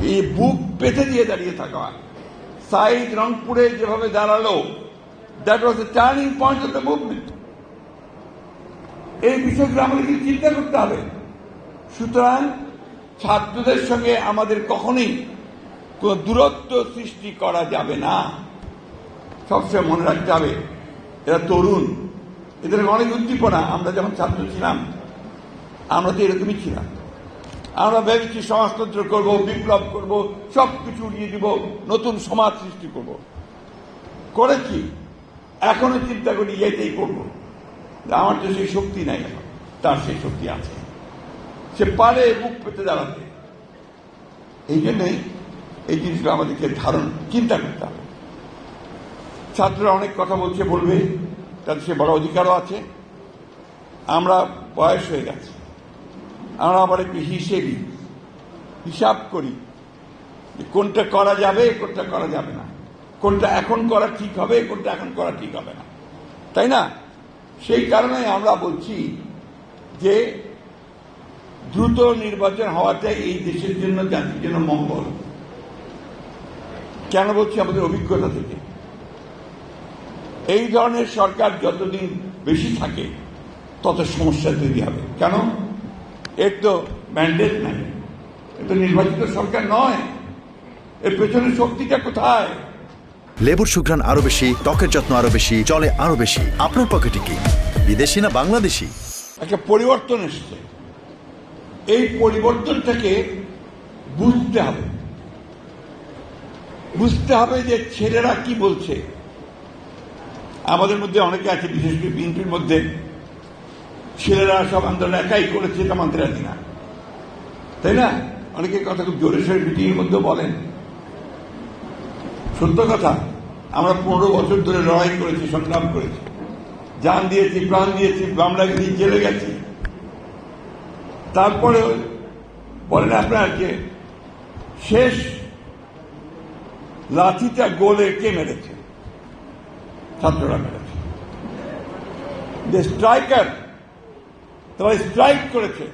এই বুক পেতে দিয়ে দাঁড়িয়ে থাকা। সাইড রংপুরে যেভাবে দাঁড়াল that was the turning point of the movement এই বিষয়গুলো আমাদেরকে চিন্তা করতে হবে? সুতরাং ছাত্রদের সঙ্গে আমাদের কখনোই কোন দূরত্ব সৃষ্টি করা যাবে না। সবসময় মনে রাখতে হবে, এরা তরুণ, এদের অনেক উদ্দীপনা, আমরা যখন ছাত্র ছিলাম, আমরা তো এরকমই ছিলাম। আমরা ভেবেছি সমাজতন্ত্র করব, বিপ্লব করব সব কিছু উড়িয়ে দিব, নতুন সমাজ সৃষ্টি করব। করেছি এখনও চিন্তা করি এটাই করব। আমার তো সেই শক্তি নাই তার সেই শক্তি আছে। সে পারে বুক পেতে দাঁড়াতে এই জন্যই এই জিনিসগুলো আমাদেরকে ধারণ, চিন্তা করতে হবে। ছাত্ররা অনেক কথা বলছে, বলবে তাদের সে বড় অধিকারও আছে। আমরা বয়স হয়ে গেছে। আমরা আবার একটু হিসেবি, হিসাব করি কোনটা করা যাবে, কোনটা করা যাবে না। কোনটা এখন করা ঠিক হবে, কোনটা এখন করা ঠিক হবে না। তাই না? সেই কারণে আমরা বলছি যে দ্রুত নির্বাচন হওয়াটাই এই দেশের জন্য জাতির জন্য মঙ্গল। কেন বলছি আমাদের অভিজ্ঞতা থেকে? এই ধরনের সরকার যতদিন বেশি থাকে, তত সমস্যা তৈরি হবে। কেন? এর তো ম্যান্ডেট নাই। এর তো নির্বাচিত সরকার নয়। এর পেছনে শক্তিটা কোথায়? লেবুর সুঘ্রাণ আরও বেশি ত্বকের যত্ন আরও বেশি চলে আরও বেশি। আপনার পকেটে কি? বিদেশি না বাংলাদেশি? একটা পরিবর্তন এসছে। এই পরিবর্তনটাকে বুঝতে হবে। বুঝতে হবে যে ছেলেরা কি বলছে। আমাদের মধ্যে অনেকে আছে বিশেষ করে বিএনপির মধ্যে। ছেলেরা সব আন্দোলন একাই করেছে এটা মানতে রাজি না। তাই না? অনেকে কথা খুব জোরে সোরে মিটিং এর মধ্যে বলেন। সত্য কথা, আমরা পনেরো বছর ধরে লড়াই করেছি, সংগ্রাম করেছি। জান দিয়েছি, প্রাণ দিয়েছি মামলা গেছি জেলে গেছি। তারপরে বলেন আপনার যে শেষ লাঠিটা গোলে কে মেরেছে? ছাত্ররা মেরেছে। যে স্ট্রাইকার তারা স্ট্রাইক করেছে।